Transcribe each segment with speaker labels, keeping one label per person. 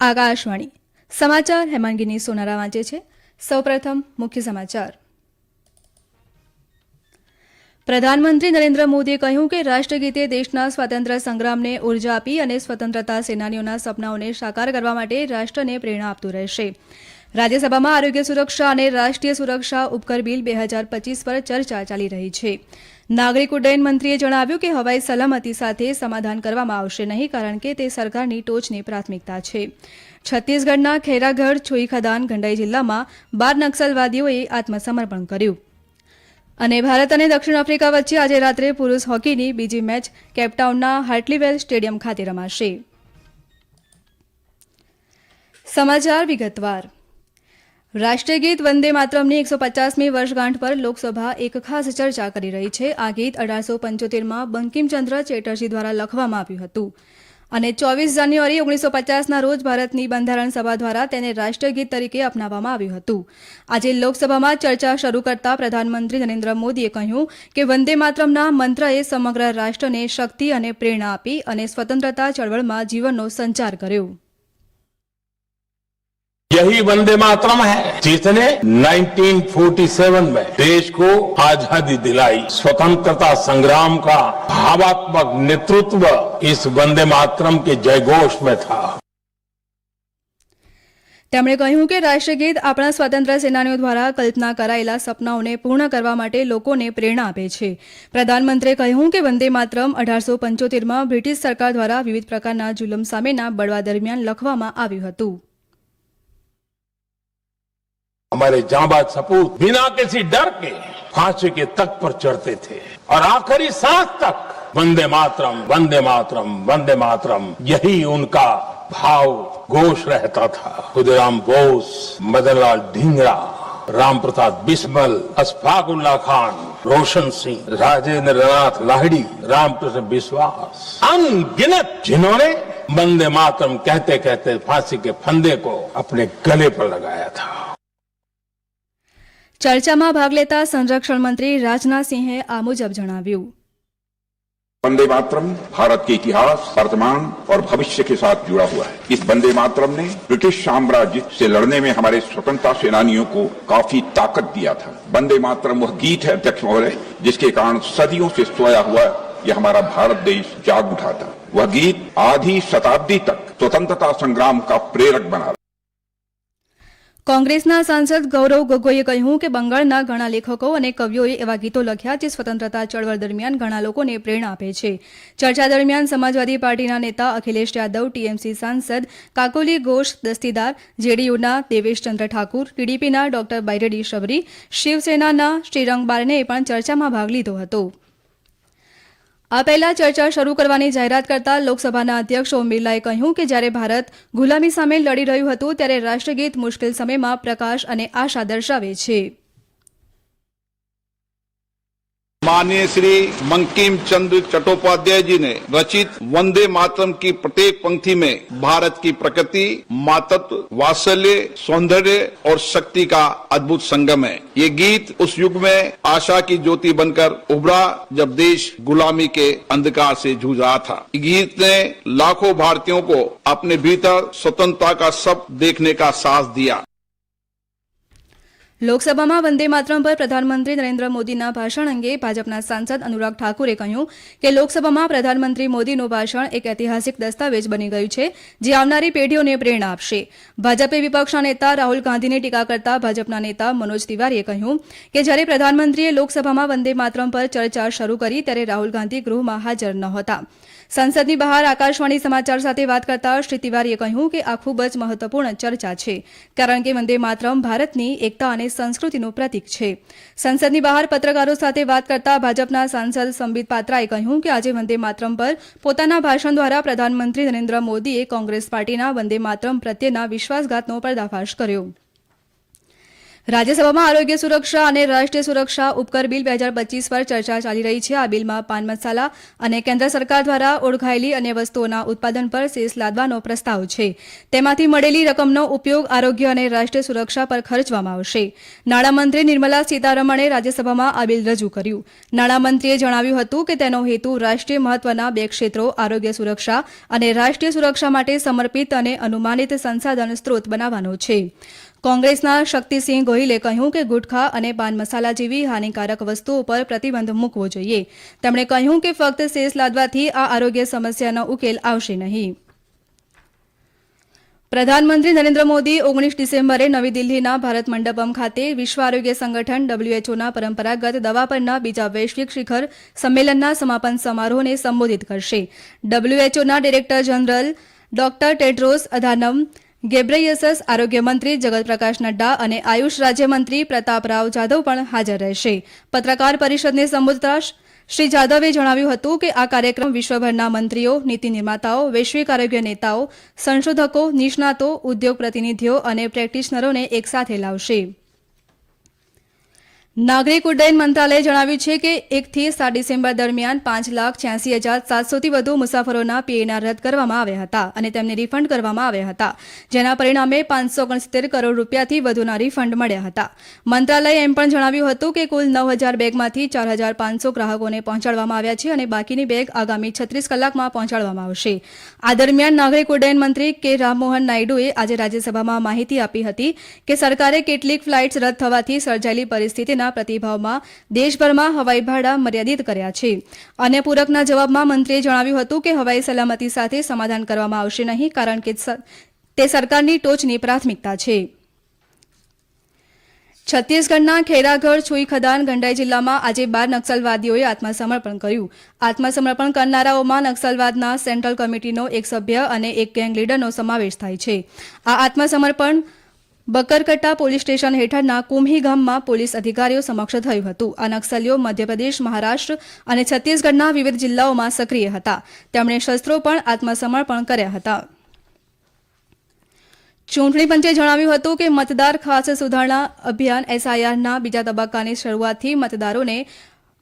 Speaker 1: આકાશવાણી. સમાચાર હેમાંગીની સોનારા વાંચે છે. સૌપ્રથમ મુખ્ય સમાચાર. પ્રધાનમંત્રી નરેન્દ્ર મોદીએ કહ્યું કે રાષ્ટ્રગીતે દેશના સ્વાતંત્ર્ય સંગ્રામને ઊર્જા આપી અને સ્વતંત્રતા સેનાનીઓના સપનાઓને સાકાર કરવા માટે રાષ્ટ્રને પ્રેરણા આપતું રહેશે. રાજ્યસભામાં આરોગ્ય સુરક્ષા અને રાષ્ટ્રીય સુરક્ષા ઉપકર બિલ બે હજાર પચીસ પર ચર્ચા ચાલી રહી છે. નાગરિક ઉડ્ડયન મંત્રીએ જણાવ્યું કે હવાઈ સલામતી સાથે સમાધાન કરવામાં આવશે નહીં કારણ કે તે સરકારની ટોચની પ્રાથમિકતા છે. છત્તીસગઢના ખેરાગઢ છોઈ ખદાન ગંડાઈ જિલ્લામાં બાર નક્સલવાદીઓએ આત્મસમર્પણ કર્યું. અને ભારત અને દક્ષિણ આફ્રિકા વચ્ચે આજે રાત્રે પુરુષ હોકીની બીજી મેચ કેપટાઉનના હાર્ટલીવેલ સ્ટેડિયમ ખાતે રમાશે. સમાચાર વિગતવાર. રાષ્ટ્રીય ગીત વંદે માતરમની એકસો પચાસમી વર્ષગાંઠ પર લોકસભા એક ખાસ ચર્ચા કરી રહી છે. આ ગીત અઢારસો પંચોતેરમાં બંકિમચંદ્ર ચેટર્જી દ્વારા લખવામાં આવ્યું હતું. અને ચોવીસ જાન્યુઆરી ઓગણીસો પચાસના રોજ ભારતની બંધારણ સભા દ્વારા તેને રાષ્ટ્રગીત ગીત તરીકે અપનાવવામાં આવ્યું હતું. આજે લોકસભામાં ચર્ચા શરૂ કરતા પ્રધાનમંત્રી નરેન્દ્ર મોદીએ કહ્યું કે વંદે માતરમના મંત્રએ સમગ્ર રાષ્ટ્રને શક્તિ અને પ્રેરણા આપી અને સ્વતંત્રતા ચળવળમાં જીવનનો સંચાર કર્યો.
Speaker 2: यही वंदे मातरम है जिसने 1947 में देश को आजादी दिलाई स्वतंत्रता संग्राम का भावात्मक नेतृत्व इस वंदे मातरम के जयघोष में था
Speaker 1: તેમણે કહ્યું કે રાષ્ટ્રગીત આપણા સ્વાતંત્ર્ય સેનાનીઓ દ્વારા કલ્પના કરાયેલા સપનાઓને પૂર્ણ કરવા માટે લોકોને પ્રેરણા આપે છે પ્રધાનમંત્રીએ કહ્યું કે વંદે માતરમ અઢારસો પંચોતેરમાં બ્રિટિશ સરકાર દ્વારા વિવિધ પ્રકારના જુલમ સામેના બળવા દરમિયાન લખવામાં આવ્યું હતું
Speaker 2: हमारे जाबाज सपूत बिना किसी डर के फांसी के तक पर चढ़ते थे। और आखिरी सांस तक वंदे मातरम वंदे मातरम वंदे मातरम, यही उनका भाव घोष रहता था। खुदराम बोस, मदनलाल ढींगरा राम प्रसाद बिस्मल अशफाकुल्ला खान, रोशन सिंह, राजेंद्र नाथ लाहिड़ी, रामकृष्ण विश्वास अनगिनत जिन्होंने वंदे मातरम कहते कहते फांसी के फंदे को अपने गले पर लगाया था।
Speaker 1: ચર્ચામાં ભાગ લેતા સંરક્ષણ મંત્રી રાજનાથસિંહે આ મુજબ જણાવ્યું
Speaker 3: वंदे मातरम भारत के इतिहास वर्तमान और भविष्य के साथ जुड़ा हुआ है इस वंदे मातरम ने ब्रिटिश साम्राज्य से लड़ने में हमारे स्वतंत्रता सेनानियों को काफी ताकत दिया था वंदे मातरम वह गीत है अध्यक्ष महोदय जिसके कारण सदियों से सोया हुआ यह हमारा भारत देश जाग उठा था वह गीत आधी शताब्दी तक स्वतंत्रता संग्राम का प्रेरक बना
Speaker 1: કોંગ્રેસના સાંસદ ગૌરવ ગોગોઈએ કહ્યું કે બંગાળના ઘણા લેખકો અને કવિઓએ એવા ગીતો લખ્યા જે સ્વતંત્રતા ચળવળ દરમિયાન ઘણા લોકોને પ્રેરણા આપે છે. ચર્ચા દરમિયાન સમાજવાદી પાર્ટીના નેતા અખિલેશ યાદવ, ટીએમસી સાંસદ કાકોલી ઘોષ, દસ્તીદાર જેડીયુના દેવેશચંદ્ર ઠાકુર, ટીડીપીના ડોક્ટર બાયરેડી શબરી, શિવસેનાના શ્રીરંગ બારને પણ ચર્ચામાં ભાગ લીધો હતો. આ પહેલા ચર્ચા શરૂ કરવાની જાહેરાત કરતા લોકસભાના અધ્યક્ષ ઓમ બિરલાએ કહ્યું કે જ્યારે ભારત ગુલામી સામે લડી રહ્યું હતું, ત્યારે રાષ્ટ્રગીત મુશ્કેલ સમયમાં પ્રકાશ અને આશા દર્શાવે છે.
Speaker 4: माननीय श्री मंकीम चंद्र चट्टोपाध्याय जी ने रचित वंदे मातरम की प्रत्येक पंक्ति में भारत की प्रकृति, मातत्व, वात्सल्य, सौंदर्य और शक्ति का अद्भुत संगम है। ये गीत उस युग में आशा की ज्योति बनकर उभरा जब देश गुलामी के अंधकार से जूझ रहा था। गीत ने लाखों भारतीयों को अपने भीतर स्वतंत्रता का सब देखने का साहस दिया।
Speaker 1: લોકસભામાં વંદે માતરમ પર પ્રધાનમંત્રી નરેન્દ્ર મોદીના ભાષણ અંગે ભાજપના સાંસદ અનુરાગ ઠાકુરે કહ્યું કે લોકસભામાં પ્રધાનમંત્રી મોદીનું ભાષણ એક ઐતિહાસિક દસ્તાવેજ બની ગયું છે, જે આવનારી પેઢીઓને પ્રેરણા આપશે. ભાજપે વિપક્ષના નેતા રાહુલ ગાંધીની ટીકા કરતા ભાજપના નેતા મનોજ તિવારીએ કહ્યું કે જ્યારે પ્રધાનમંત્રીએ લોકસભામાં વંદે માતરમ પર ચર્ચા શરૂ કરી, ત્યારે રાહુલ ગાંધી ગૃહમાં હાજર નહોતા સંસદની બહાર આકાશવાણી સમાચાર સાથે વાત કરતા શ્રી તિવારીએ કહ્યું કે આ ખૂબ જ મહત્વપૂર્ણ ચર્ચા છે, કારણ કે વંદે માતરમ ભારતની એકતા અને સંસ્કૃતિનું પ્રતીક છે. સંસદની બહાર પત્રકારો સાથે વાત કરતા ભાજપના સાંસદ સંબિત પાત્રાએ કહ્યું કે આજે વંદે માતરમ પર પોતાના ભાષણ દ્વારા પ્રધાનમંત્રી નરેન્દ્ર મોદીએ કોંગ્રેસ પાર્ટીના વંદે માતરમ પ્રત્યેના વિશ્વાસઘાતનો પર્દાફાશ કર્યો. રાજ્યસભામાં આરોગ્ય સુરક્ષા અને રાષ્ટ્રીય સુરક્ષા ઉપકર બિલ બે હજાર પચીસ પર ચર્ચા ચાલી રહી છે. આ બિલમાં પાન મસાલા અને કેન્દ્ર સરકાર દ્વારા ઓળખાયેલી અન્ય વસ્તુઓના ઉત્પાદન પર સેસ લાદવાનો પ્રસ્તાવ છે. તેમાંથી મળેલી રકમનો ઉપયોગ આરોગ્ય અને રાષ્ટ્રીય સુરક્ષા પર ખર્ચવામાં આવશે. નાણામંત્રી નિર્મલા સીતારમણે રાજ્યસભામાં આ બિલ રજૂ કર્યું. નાણામંત્રીએ જણાવ્યું હતું કે તેનો હેતુ રાષ્ટ્રીય મહત્વના બે ક્ષેત્રો આરોગ્ય સુરક્ષા અને રાષ્ટ્રીય સુરક્ષા માટે સમર્પિત અને અનુમાનિત સંસાધન સ્ત્રોત બનાવવાનો છે. કોંગ્રેસના શક્તિસિંહ ગોહિલે કહ્યું કે ગુટખા અને પાન મસાલા જેવી હાનિકારક વસ્તુઓ પર પ્રતિબંધ મૂકવો જોઈએ. તેમણે કહ્યું કે ફક્ત સેસ લાદવાથી આ આરોગ્ય સમસ્યાનો ઉકેલ આવશે નહીં. પ્રધાનમંત્રી નરેન્દ્ર મોદી ઓગણીસ ડિસેમ્બરે નવી દિલ્હીના ભારત મંડપમ ખાતે વિશ્વ આરોગ્ય સંગઠન ડબલ્યુએચઓના પરંપરાગત દવા પરના બીજા વૈશ્વિક શિખર સંમેલનના સમાપન સમારોહને સંબોધિત કરશે. ડબલ્યુએચઓના director general doctor Tedros Adhanom Ghebreyesus આરોગ્ય મંત્રી જગતપ્રકાશ નડ્ડા અને આયુષ રાજ્યમંત્રી પ્રતાપરાવ જાધવ પણ હાજર રહેશે. પત્રકાર પરિષદને સંબોધતા શ્રી જાદવે જણાવ્યું હતું કે આ કાર્યક્રમ વિશ્વભરના મંત્રીઓ, નીતિ નિર્માતાઓ, વૈશ્વિક આરોગ્ય નેતાઓ, સંશોધકો, નિષ્ણાતો, ઉદ્યોગ પ્રતિનિધિઓ અને પ્રેક્ટિશનરોને એકસાથે લાવશે. નાગરિક ઉડ્ડયન મંત્રાલયે જણાવ્યું છે કે એકથી સાત ડિસેમ્બર દરમિયાન પાંચ લાખ છ્યાસી હજાર સાતસોથી વધુ મુસાફરોના પીએનઆર રદ કરવામાં આવ્યા હતા અને તેમને રિફંડ કરવામાં આવ્યા હતા, જેના પરિણામે પાંચસો ઓગણસિત્તેર કરોડ રૂપિયાથી વધુના રિફંડ મળ્યા હતા. મંત્રાલયે એમ પણ જણાવ્યું હતું કે કુલ નવ હજાર બેગમાંથી ચાર હજાર પાંચસો ગ્રાહકોને પહોંચાડવામાં આવ્યા છે અને બાકીની બેગ આગામી છત્રીસ કલાકમાં પહોંચાડવામાં આવશે. આ દરમિયાન નાગરિક ઉડ્ડયન મંત્રી કે રામમોહન નાયડુએ આજે રાજ્યસભામાં માહિતી આપી હતી કે સરકારે કેટલીક ફ્લાઇટ્સ રદ થવાથી સર્જાયેલી પરિસ્થિતિના પ્રતિભાવમાં દેશભરમાં હવાઈ ભાડા મર્યાદિત કર્યા છે. અન્ય પૂરકના જવાબમાં મંત્રીએ જણાવ્યું હતું કે હવાઈ સલામતી સાથે સમાધાન કરવામાં આવશે નહીં કારણ કે તે સરકારની ટોચની પ્રાથમિકતા છે. છત્તીસગઢના ખેરાગઢ છુઈ ખદાન ગંડાઈ જિલ્લામાં આજે બાર નક્સલવાદીઓએ આત્મસમર્પણ કર્યું. આત્મસમર્પણ કરનારાઓમાં નક્સલવાદના સેન્ટ્રલ કમિટીનો એક સભ્ય અને એક ગેંગ લીડરનો સમાવેશ થાય છે. આ આત્મસમર્પણ બકરકટ્ટા પોલીસ સ્ટેશન હેઠળના કુમ્હી ગામમાં પોલીસ અધિકારીઓ સમક્ષ થયું હતું. આ નક્સલીઓ મધ્યપ્રદેશ, મહારાષ્ટ્ર અને છત્તીસગઢના વિવિધ જિલ્લાઓમાં સક્રિય હતા. તેમણે શસ્ત્રો પણ આત્મસમર્પણ કર્યા હતા. ચૂંટણી પંચે જણાવ્યું હતું કે મતદાર ખાસ સુધારણા અભિયાન એસઆઈઆરના બીજા તબક્કાની શરૂઆતથી મતદારોને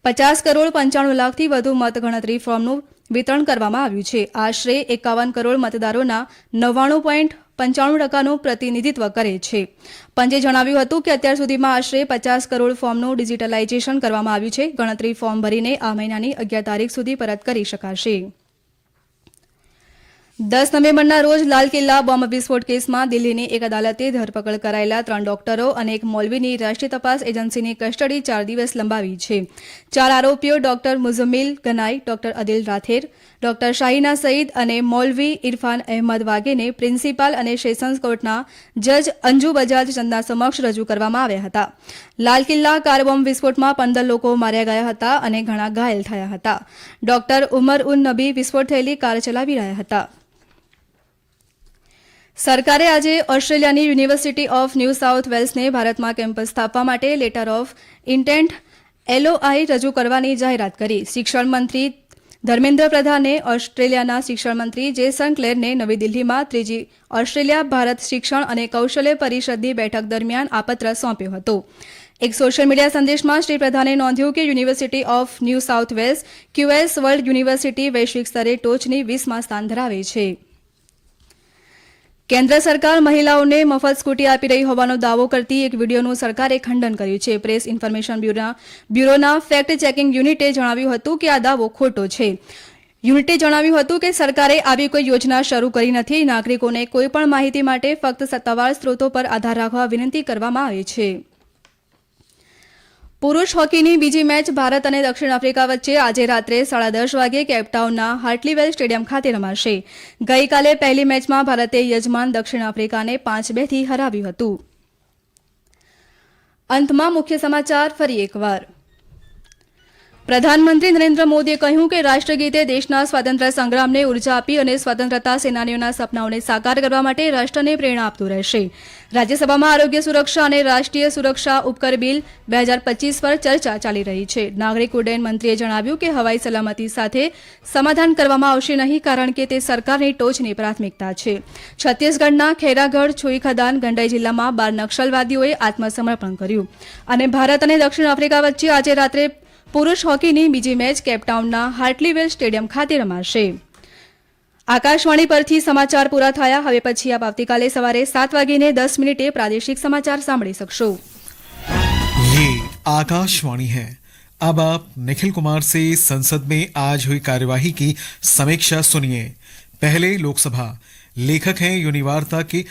Speaker 1: પચાસ કરોડ પંચાણું લાખથી વધુ મતગણતરી ફોર્મનું વિતરણ કરવામાં આવ્યું છે. આશરે એકાવન કરોડ મતદારોના નવ્વાણું પોઈન્ટ પંચાણું ટકાનું પ્રતિનિધિત્વ કરે છે. પંચે જણાવ્યું હતું કે અત્યાર સુધીમાં આશરે પચાસ કરોડ ફોર્મનું ડિજિટલાઇઝેશન કરવામાં આવ્યું છે. ગણતરી ફોર્મ ભરીને આ મહિનાની અગિયાર તારીખ સુધી પરત કરી શકાશે. દસ નવેમ્બરના રોજ લાલ કિલ્લા બોમ્બ વિસ્ફોટ કેસમાં દિલ્હીની એક અદાલતે ધરપકડ કરાયેલા ત્રણ ડોક્ટરો અને એક મોલવીની રાષ્ટ્રીય તપાસ એજન્સીની કસ્ટડી ચાર દિવસ લંબાવી છે. ચાર આરોપીઓ doctor Muzammil Ganai, doctor Adil Rather doctor Shaheena Saeed અને મૌલવી ઇરફાન અહેમદ વાગેને પ્રિન્સિપાલ અને સેશન્સ કોર્ટના જજ અંજુ બજાજ ચંદા સમક્ષ રજૂ કરવામાં આવ્યા હતા. લાલ કિલ્લા કાર બોમ્બ વિસ્ફોટમાં પંદર લોકો માર્યા ગયા હતા અને ઘણા ઘાયલ થયા હતા. ડોક્ટર ઉમર ઉન નબી વિસ્ફોટ થયેલી કાર ચલાવી રહ્યા હતા. સરકારે આજે ઓસ્ટ્રેલિયાની યુનિવર્સિટી ઓફ ન્યૂ સાઉથ વેલ્સને ભારતમાં કેમ્પસ સ્થાપવા માટે લેટર ઓફ ઇન્ટેન્ટ, એલઓઆઈ, રજૂ કરવાની જાહેરાત કરી. શિક્ષણ મંત્રી ધર્મેન્દ્ર પ્રધાને ઓસ્ટ્રેલિયાના શિક્ષણ મંત્રી જેસન ક્લેરને નવી દિલ્હીમાં ત્રીજી ઓસ્ટ્રેલિયા ભારત શિક્ષણ અને કૌશલ્ય પરિષદની બેઠક દરમિયાન આ પત્ર સોંપ્યો હતો. એક સોશિયલ મીડિયા સંદેશમાં શ્રી પ્રધાને નોંધ્યું કે university of New South Wales QS world university વૈશ્વિક સ્તરે ટોચની વીસમાં સ્થાન ધરાવે છે. કેન્દ્ર સરકાર મહિલાઓને મફત સ્કૂટી આપી રહી હોવાનો દાવો કરતી એક વિડીયોનું સરકારે ખંડન કર્યું છે. પ્રેસ ઇન્ફોર્મેશન બ્યુરોના બ્યુરોના ફેક્ટ ચેકિંગ યુનિટે જણાવ્યું હતું કે આ દાવો ખોટો છે. યુનિટે જણાવ્યું હતું કે સરકારે આવી કોઈ યોજના શરૂ કરી નથી. નાગરિકોને કોઈપણ માહિતી માટે ફક્ત સત્તાવાર સ્ત્રોતો પર આધાર રાખવા વિનંતી કરવામાં આવે છે. પુરુષ હોકીની બીજી મેચ ભારત અને દક્ષિણ આફ્રિકા વચ્ચે આજે રાત્રે સાડા દસ વાગે કેપટાઉનના હાર્ટલીવેલ સ્ટેડિયમ ખાતે રમાશે. ગઈકાલે પહેલી મેચમાં ભારતે યજમાન દક્ષિણ આફ્રિકાને પાંચ બેથી હરાવ્યું હતું. અંતમાં મુખ્ય સમાચાર ફરી એકવાર. પ્રધાનમંત્રી નરેન્દ્ર મોદીએ કહ્યું કે રાષ્ટ્રગીતે દેશના સ્વાતંત્ર્ય સંગ્રામને ઊર્જા આપી અને સ્વતંત્રતા સેનાનીઓના સપનાઓને સાકાર કરવા માટે રાષ્ટ્રને પ્રેરણા આપતું રહેશે. રાજ્યસભામાં આરોગ્ય સુરક્ષા અને રાષ્ટ્રીય સુરક્ષા ઉપકર બિલ બે હજાર પચીસ પર ચર્ચા ચાલી રહી છે. નાગરિક ઉડ્ડયન મંત્રીએ જણાવ્યું કે હવાઈ સલામતી સાથે સમાધાન કરવામાં આવશે નહીં કારણ કે તે સરકારની ટોચની પ્રાથમિકતા છે. છત્તીસગઢના ખેરાગઢ છુઈખદાન ગંડાઈ જિલ્લામાં બાર નક્સલવાદીઓએ આત્મસમર્પણ કર્યું. અને ભારત અને દક્ષિણ આફ્રિકા વચ્ચે આજે રાત્રે પુરુષ હોકીની બીજી મેચ કેપટાઉનના હાર્ટલીવેલ સ્ટેડિયમ ખાતે રમાશે આકાશવાણી પરથી સમાચાર પૂરા થયા હવે પછી આપ આવતીકાલે સવારે સાત વાગીને દસ મિનિટે પ્રાદેશિક સમાચાર સાંભળી શકશો
Speaker 5: ये आकाशवाणी है अब आप निखिल कुमार से संसद में आज हुई कार्यवाही की समीक्षा सुनिए पहले लोकसभा लेखक हैं यूनिवार्ता के